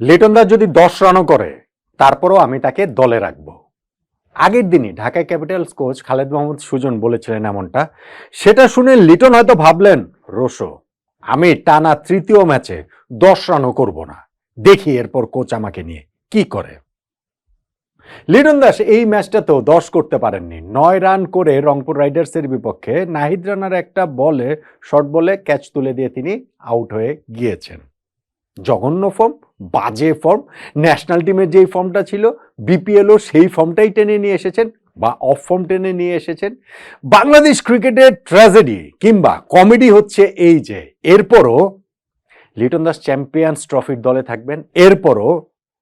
লিটন দাস যদি দশ রানও করে, তারপরও আমি তাকে দলে রাখব। আগের দিনই ঢাকা ক্যাপিটালস কোচ খালেদ মোহাম্মদ সুজন বলেছিলেন এমনটা। সেটা শুনে লিটন হয়তো ভাবলেন, রোশো, আমি টানা তৃতীয় ম্যাচে দশ রানও করব না। দেখি এরপর কোচ আমাকে নিয়ে কি করে। লিটন দাস এই ম্যাচটাতেও দশ করতে পারেননি। নয় রান করে রংপুর রাইডার্সের বিপক্ষে নাহিদ রানার একটা বলে, শর্ট বলে ক্যাচ তুলে দিয়ে তিনি আউট হয়ে গিয়েছেন। জঘন্য ফর্ম বাজে ফর্ম ন্যাশনাল টিমের যেই ফর্মটা ছিল বিপিএলও সেই ফর্মটাই টেনে নিয়ে এসেছেন বা অফ ফর্ম টেনে নিয়ে এসেছেন। বাংলাদেশ ক্রিকেটের ট্র্যাজেডি কিংবা কমেডি হচ্ছে এই যে, এরপরও লিটন দাস চ্যাম্পিয়ন্স ট্রফির দলে থাকবেন, এরপরও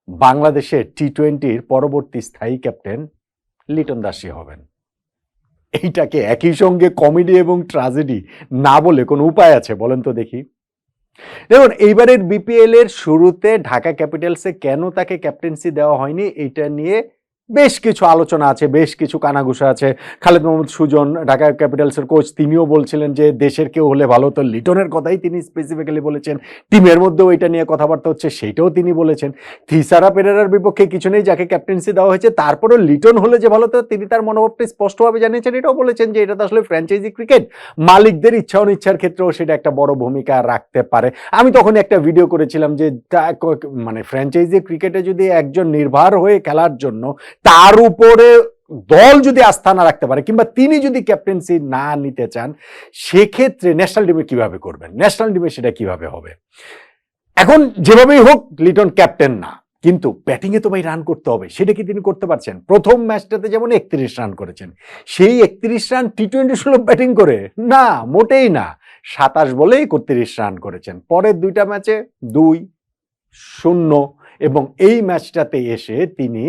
বাংলাদেশের টি টোয়েন্টির পরবর্তী স্থায়ী ক্যাপ্টেন লিটন দাসই হবেন। এইটাকে একই সঙ্গে কমেডি এবং ট্র্যাজেডি না বলে কোনো উপায় আছে বলেন তো দেখি। দেখুন এইবারের বিপিএল এর শুরুতে ঢাকা ক্যাপিটালসে কেন তাকে ক্যাপ্টেন্সি দেওয়া হয়নি এইটা নিয়ে বেশ কিছু আলোচনা আছে, বেশ কিছু কানাঘুষা আছে। খালেদ মোহাম্মদ সুজন ঢাকা ক্যাপিটালসের কোচ তিনিও বলছিলেন যে দেশের কেউ হলে ভালো তো লিটনের কথাই তিনি স্পেসিফিক্যালি বলেছেন। টিমের মধ্যেও এটা নিয়ে কথাবার্তা হচ্ছে সেইটাও তিনি বলেছেন। থিসারা পেরেরার বিপক্ষে কিছু নেই, যাকে ক্যাপ্টেন্সি দেওয়া হয়েছে, তারপরেও লিটন হলে যে ভালো তো তিনি তার মনোভাবটা স্পষ্টভাবে জানিয়েছেন, এটাও বলেছেন যে এটা তো আসলে ফ্র্যাঞ্চাইজি ক্রিকেট মালিকদের ইচ্ছা অনিচ্ছার ক্ষেত্রেও সেটা একটা বড় ভূমিকা রাখতে পারে। আমি তখন একটা ভিডিও করেছিলাম যে মানে ফ্র্যাঞ্চাইজি ক্রিকেটে যদি একজন নির্ভর হয়ে খেলার জন্য তার উপরে দল যদি আস্থা না রাখতে পারে, কিংবা তিনি যদি ক্যাপ্টেন্সি না নিতে চান, সেক্ষেত্রে ন্যাশনাল টিমে কীভাবে করবেন? ন্যাশনাল টিমে সেটা কীভাবে হবে? এখন যেভাবেই হোক লিটন ক্যাপ্টেন না, কিন্তু ব্যাটিংয়ে তো ভাই রান করতে হবে, সেটা কি তিনি করতে পারছেন? প্রথম ম্যাচটাতে যেমন একত্রিশ রান করেছেন, সেই একত্রিশ রান টি টোয়েন্টি ষোলো ব্যাটিং করে, না, মোটেই না, সাতাশ বলেই একত্রিশ রান করেছেন। পরের দুইটা ম্যাচে দুই, শূন্য, এবং এই ম্যাচটাতে এসে তিনি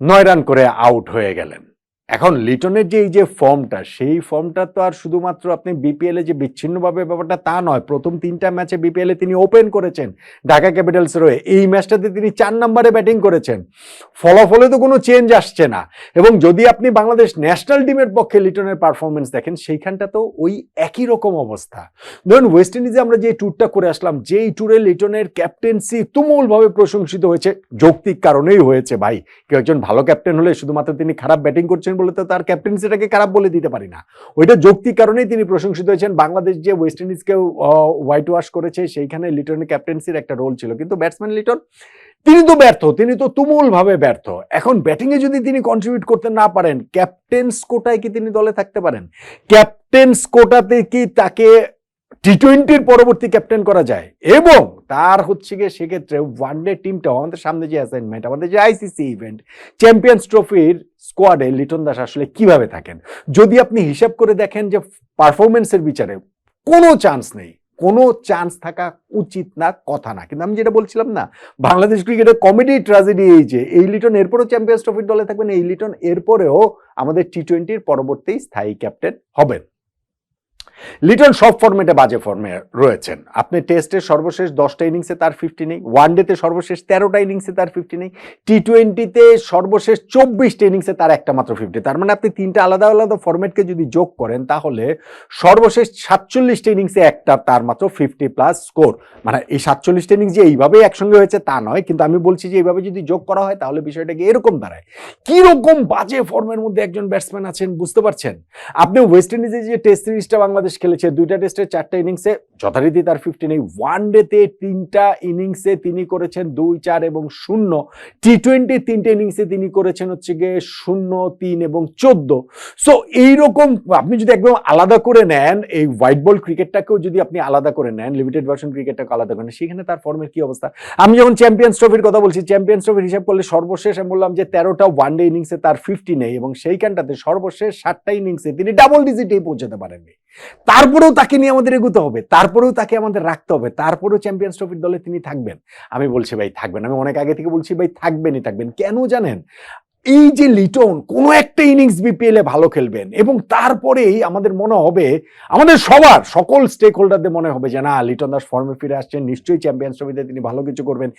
নয় রান করে আউট হয়ে গেলেন। এখন লিটনের যে এই যে ফর্মটা, সেই ফর্মটা তো আর শুধুমাত্র আপনি বিপিএল যে বিচ্ছিন্নভাবে ব্যাপারটা তা নয়, প্রথম তিনটা ম্যাচে বিপিএল তিনি ওপেন করেছেন। ঢাকা ক্যাপিটালসের হয়ে এই ম্যাচটাতে তিনি চার নম্বরে ব্যাটিং করেছেন। ফলাফলে তো কোনো চেঞ্জ আসছে না। এবং যদি আপনি বাংলাদেশ ন্যাশনাল টিমের পক্ষে লিটনের পারফরমেন্স দেখেন, সেইখানটা তো ওই একই রকম অবস্থা। ধরুন ওয়েস্ট ইন্ডিজে আমরা যে ট্যুরটা করে আসলাম, যেই ট্যুরে লিটনের ক্যাপ্টেন্সি তুমুলভাবে প্রশংসিত হয়েছে, যৌক্তিক কারণেই হয়েছে ভাই। কেউ একজন ভালো ক্যাপ্টেন হলে শুধুমাত্র তিনি খারাপ ব্যাটিং করছেন বলে তো তার ক্যাপ্টেন্সিটাকে খারাপ বলে দিতে পারি না। ওইটা যৌক্তিক কারণেই তিনি প্রশংসিত হয়েছেন। বাংলাদেশ যে ওয়েস্ট ইন্ডিজকে হোয়াইট ওয়াশ করেছে, সেইখানে লিটনের ক্যাপ্টেন্সির একটা রোল ছিল। কিন্তু ব্যাটসম্যান লিটন তিনি তো ব্যর্থ, তিনি তো তুমুল ভাবে ব্যর্থ। এখন ব্যাটিংয়ে যদি তিনি কন্ট্রিবিউট করতে না পারেন ক্যাপ্টেন্স কোটায় কি তিনি দলে থাকতে পারেন? ক্যাপ্টেন্স কোটাতে কি তাকে টি টোয়েন্টির পরবর্তী ক্যাপ্টেন করা যায়। এবং তার হচ্ছে গিয়ে সেক্ষেত্রে ওয়ানডে টিমটাও আমাদের সামনে যে অ্যাসাইনমেন্ট আমাদের যে আইসিসি ইভেন্ট চ্যাম্পিয়ন্স ট্রফির স্কোয়াডে লিটন দাস আসলে কীভাবে থাকেন? যদি আপনি হিসাব করে দেখেন যে পারফরমেন্সের বিচারে কোনো চান্স নেই, কোনো চান্স থাকা উচিত না, কথা না। কিন্তু আমি যেটা বলছিলাম না, বাংলাদেশ ক্রিকেটের কমেডি ট্র্যাজেডি এই যে, এই লিটন এরপরেও চ্যাম্পিয়ন্স ট্রফির দলে থাকবেন, এই লিটন এরপরেও আমাদের টি টোয়েন্টির পরবর্তী স্থায়ী ক্যাপ্টেন হবেন। লিটন সব ফর্মেটে বাজে ফর্মে রয়েছেন। আপনি টেস্টের সর্বশেষ দশটা ইনিংসে তার ফিফটি নেই ওয়ান ডেতে সর্বশেষ তেরোটা ইনিংসে তার ফিফটি নেই টি টোয়েন্টিতে সর্বশেষ চব্বিশটা ইনিংসে তার একটা মাত্র ফিফটি তার মানে আপনি তিনটা আলাদা আলাদা ফর্মেটকে যদি যোগ করেন, তাহলে সর্বশেষ সাতচল্লিশটা ইনিংসে একটা তার মাত্র ফিফটি প্লাস স্কোর মানে এই সাতচল্লিশটা ইনিংস যে এইভাবেই একসঙ্গে হয়েছে তা নয়, কিন্তু আমি বলছি যে এইভাবে যদি যোগ করা হয়, তাহলে বিষয়টাকে এরকম দাঁড়ায়। কীরকম বাজে ফর্মের মধ্যে একজন ব্যাটসম্যান আছেন, বুঝতে পারছেন? আপনি ওয়েস্ট ইন্ডিজে যে টেস্ট সিরিজটা বাংলাদেশ খেলেছে দুইটা টেস্টের চারটা ইনিংসে যথারীতি তার ফিফটি নেই ওয়ান ডেতে তিনটা ইনিংসে তিনি করেছেন দুই, চার এবং শূন্য। টি টোয়েন্টি তিনটে ইনিংসে তিনি করেছেন হচ্ছে গিয়ে শূন্য, তিন এবং চোদ্দ। সো এইরকম আপনি যদি একদম আলাদা করে নেন, এই হোয়াইট বল ক্রিকেটটাকেও যদি আপনি আলাদা করে নেন লিমিটেড ভার্সন ক্রিকেটটাকে আলাদা করে নেন, সেখানে তার ফর্মের কি অবস্থা? আমি যখন চ্যাম্পিয়ন্স ট্রফির কথা বলছি চ্যাম্পিয়ন্স ট্রফির হিসাব করলে সর্বশেষ আমি বললাম যে তেরোটা ওয়ান ডে ইনিংসে তার ফিফটি নেই এবং সেইখানটাতে সর্বশেষ সাতটা ইনিংসে তিনি ডাবল ডিজিটেই পৌঁছাতে পারেননি। তারপরেও তাকে নিয়ে আমাদের এগোতে হবে, তারপরেও তাকে আমাদের রাখতে হবে, তারপরেও চ্যাম্পিয়ন্স ট্রফির দলে তিনি থাকবেন। আমি বলছি, ভাই, থাকবেন। আমি অনেক আগে থেকে বলছি, ভাই, থাকবেনই, থাকবেন। কেন জানেন? এই যে লিটন, কোনো একটা ইনিংস বিপিএল ভালো খেলবেন এবং তারপরেই আমাদের মনে হবে, আমাদের সবার, সকল স্টেক হোল্ডারদের মনে হবে যে না, লিটন দাস ফর্মে ফিরে আসছেন, নিশ্চয়ই চ্যাম্পিয়ন্স ট্রফিতে তিনি ভালো কিছু করবেন।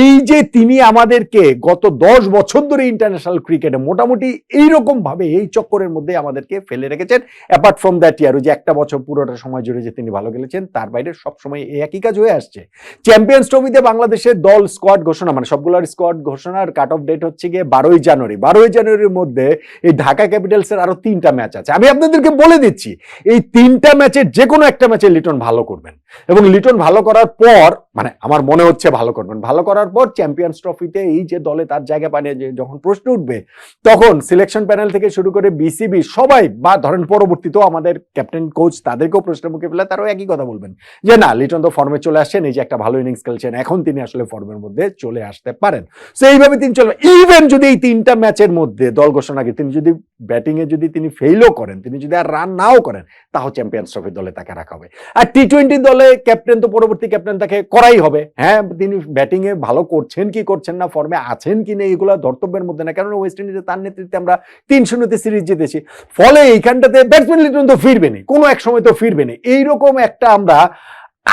এই যে তিনি আমাদেরকে গত দশ বছর ধরে ইন্টারন্যাশনাল ক্রিকেটে মোটামুটি এইরকম ভাবে এই চক্করের মধ্যে আমাদেরকে ফেলে রেখেছেন অ্যাপার্ট ফ্রম দ্যাট ইয়ার যে একটা বছর পুরোটা সময় জুড়ে যে তিনি ভালো খেলেছেন, তার বাইরে সবসময় এই একই কাজ হয়ে আসছে। চ্যাম্পিয়ন্স ট্রফিতে বাংলাদেশের দল স্কোয়াড ঘোষণা মানে সবগুলোর স্কোয়াড ঘোষণার কাট অফ ডেট হচ্ছে গিয়ে বারোই জানুয়ারি। বারোই জানুয়ারির মধ্যে এই ঢাকা ক্যাপিটালসের আরও তিনটা ম্যাচ আছে। আমি আপনাদেরকে বলে দিচ্ছি, এই তিনটা ম্যাচের যে কোনো একটা ম্যাচে লিটন ভালো করবেন। এবং লিটন ভালো করার পর মানে আমার মনে হচ্ছে ভালো করবেন, ভালো করার পর চ্যাম্পিয়ন্স ট্রফিতে এই যে দলে তার জায়গা পানিয়ে যে যখন প্রশ্ন উঠবে, তখন সিলেকশন প্যানেল থেকে শুরু করে বিসিবি সবাই বা ধরেন পরবর্তীতেও আমাদের ক্যাপ্টেন কোচ তাদেরকেও প্রশ্নের মুখে ফেলে, তারাও একই কথা বলবেন যে, না, লিটন তো ফর্মে চলে আসছেন এই যে একটা ভালো ইনিংস খেলছেন, এখন তিনি আসলে ফর্মের মধ্যে চলে আসতে পারেন। সো এইভাবে তিনি চলবেন ইভেন যদি এই তিনটা ম্যাচের মধ্যে দল ঘোষণা আগে তিনি যদি ব্যাটিং এ যদি তিনি ফেইলও করেন, তিনি যদি আর রান নাও করেন, তাও চ্যাম্পিয়ন্স ট্রফির দলে তাকে রাখা হবে। আর টি টোয়েন্টি দলে ক্যাপ্টেন তো পরবর্তী ক্যাপ্টেন তাকে করাই হবে। হ্যাঁ তিনি ব্যাটিং এ ভালো করছেন কি করছেন না ফর্মে আছেন কি না এগুলো ধর্তব্যের মধ্যে না। কারণ ওয়েস্ট ইন্ডিজে তার নেতৃত্বে আমরা তিন শূন্যতে সিরিজ জিতেছি। ফলে এইখানটাতে ব্যাটসম্যান লিটন তো ফিরবে ফিরবেনি কোনো এক সময় তো ফিরবে ফিরবেনি এইরকম একটা আমরা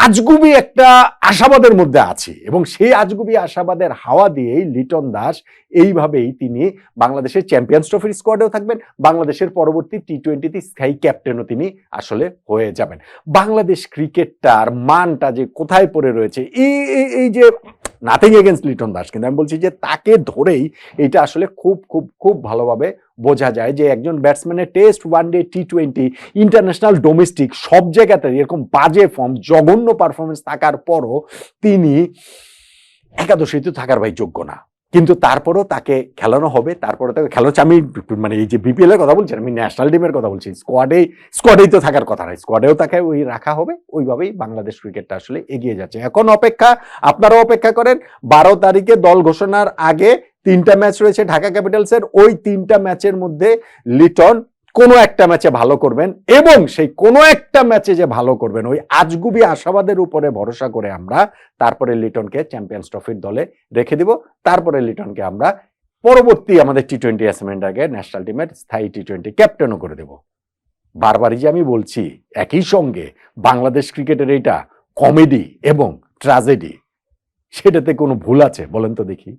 আজগুবি একটা আশাবাদের মধ্যে আছে এবং সেই আজগুবি আশাবাদের হাওয়া দিয়েই লিটন দাস এইভাবেই তিনি বাংলাদেশের চ্যাম্পিয়ন্স ট্রফির স্কোয়াডেও থাকবেন, বাংলাদেশের পরবর্তী টি টোয়েন্টিতে স্থায়ী ক্যাপ্টেনও তিনি আসলে হয়ে যাবেন। বাংলাদেশ ক্রিকেটটার মানটা যে কোথায় পড়ে রয়েছে এই, এই- যে নাথিং এগেনস্ট লিটন দাস কিন্তু আমি বলছি যে তাকে ধরেই এটা আসলে খুব খুব খুব ভালোভাবে বোঝা যায় যে একজন ব্যাটসম্যানের test one day T twenty international domestic সব জায়গাতে এরকম বাজে ফর্ম জঘন্য পারফরমেন্স থাকার পরও তিনি একাদশীতে থাকার ভাই যোগ্য না। কিন্তু তারপরও তাকে খেলানো হবে, তারপরে তাকে খেলানো হচ্ছে। আমি মানে এই যে বিপিএল এর কথা বলছি, আমি ন্যাশনাল টিমের কথা বলছি স্কোয়াডে স্কোয়াডেই তো থাকার কথা নয় স্কোয়াডেও তাকে ওই রাখা হবে, ওইভাবেই বাংলাদেশ ক্রিকেটটা আসলে এগিয়ে যাচ্ছে। এখন অপেক্ষা, আপনারাও অপেক্ষা করেন, বারো তারিখে দল ঘোষণার আগে তিনটা ম্যাচ রয়েছে ঢাকা ক্যাপিটালসের ওই তিনটা ম্যাচের মধ্যে লিটন কোনো একটা ম্যাচে ভালো করবেন এবং সেই কোনো একটা ম্যাচে যে ভালো করবেন, ওই আজগুবি আশাবাদের উপরে ভরসা করে আমরা তারপরে লিটনকে চ্যাম্পিয়ন্স ট্রফির দলে রেখে দিব। তারপরে লিটনকে আমরা পরবর্তী আমাদের টি টোয়েন্টি অ্যাসাইনমেন্ট আগে ন্যাশনাল টিমের স্থায়ী টি টোয়েন্টি ক্যাপ্টেনও করে দেব। বারবারই যে আমি বলছি, একই সঙ্গে বাংলাদেশ ক্রিকেটের এটা কমেডি এবং ট্রাজেডি সেটাতে কোনো ভুল আছে বলেন তো দেখি।